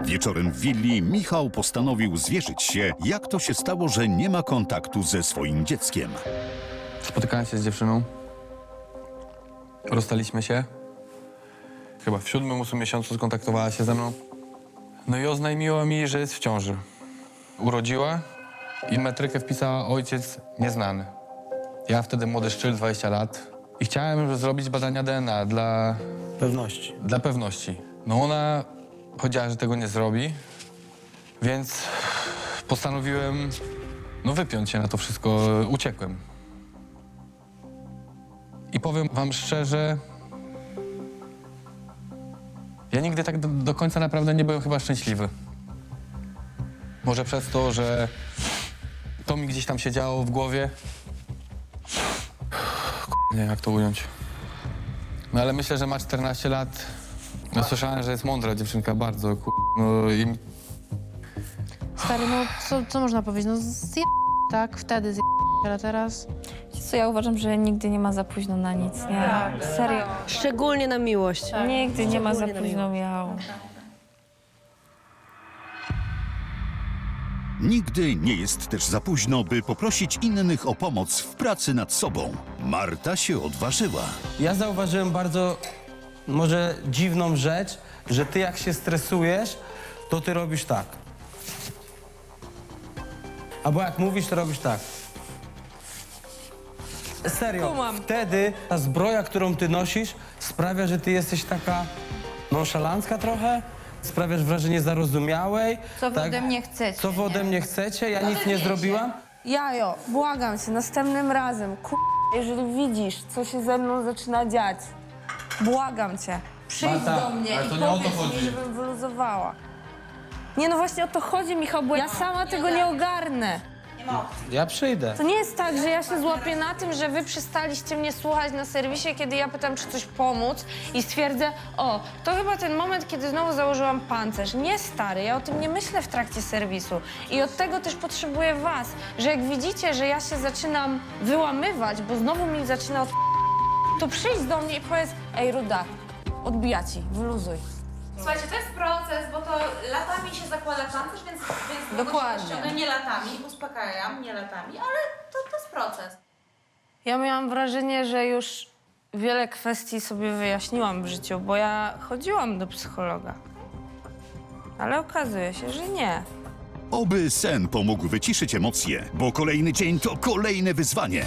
Wieczorem w willi Michał postanowił zwierzyć się, jak to się stało, że nie ma kontaktu ze swoim dzieckiem. Spotykałem się z dziewczyną. Rozstaliśmy się. Chyba w siódmym, ósmym miesiącu skontaktowała się ze mną. No i oznajmiła mi, że jest w ciąży. Urodziła i metrykę wpisała ojciec nieznany. Ja wtedy młody szczyl, 20 lat. I chciałem zrobić badania DNA dla, Pewności. dla pewności. No ona powiedziała, że tego nie zrobi, więc postanowiłem no wypiąć się na to wszystko. Uciekłem. I powiem wam szczerze, ja nigdy tak do, do końca naprawdę nie byłem chyba szczęśliwy. Może przez to, że to mi gdzieś tam się działo w głowie. Nie jak to ująć. No ale myślę, że ma 14 lat. No, słyszałem, że jest mądra dziewczynka, bardzo. ku- No i Stary, no co, co można powiedzieć? No zje... tak, wtedy zje... ale teraz... Co ja uważam, że nigdy nie ma za późno na nic, nie? Serio. Szczególnie na miłość. Nigdy nie ma za późno miał. Nigdy nie jest też za późno, by poprosić innych o pomoc w pracy nad sobą. Marta się odważyła. Ja zauważyłem bardzo może dziwną rzecz, że ty jak się stresujesz, to ty robisz tak. Albo jak mówisz, to robisz tak. Serio, wtedy ta zbroja, którą ty nosisz, sprawia, że ty jesteś taka nonszalancka trochę, sprawiasz wrażenie zarozumiałej. Co wy tak? ode mnie chcecie, Co wy ode mnie chcecie? Ja nic nie zrobiłam. Jajo, błagam cię, następnym razem, ku... jeżeli widzisz, co się ze mną zaczyna dziać, błagam cię, przyjdź Marta, do mnie ale to i nie o to powiedz mi, chodzi. żebym wyluzowała. Nie, no właśnie o to chodzi, Michał, bo ja sama tego nie ogarnę. Ja przyjdę. To nie jest tak, że ja się złapię na tym, że wy przestaliście mnie słuchać na serwisie, kiedy ja pytam, czy coś pomóc i stwierdzę, o, to chyba ten moment, kiedy znowu założyłam pancerz. Nie, stary, ja o tym nie myślę w trakcie serwisu. I od tego też potrzebuję was, że jak widzicie, że ja się zaczynam wyłamywać, bo znowu mi zaczyna od... to przyjdź do mnie i powiedz, ej, Ruda, odbija ci, wyluzuj. Słuchajcie, to jest proces, bo to latami się zakłada pancerz, więc, więc Dokładnie. No nie latami, uspokajam, nie latami, ale to, to jest proces. Ja miałam wrażenie, że już wiele kwestii sobie wyjaśniłam w życiu, bo ja chodziłam do psychologa. Ale okazuje się, że nie. Oby sen pomógł wyciszyć emocje, bo kolejny dzień to kolejne wyzwanie.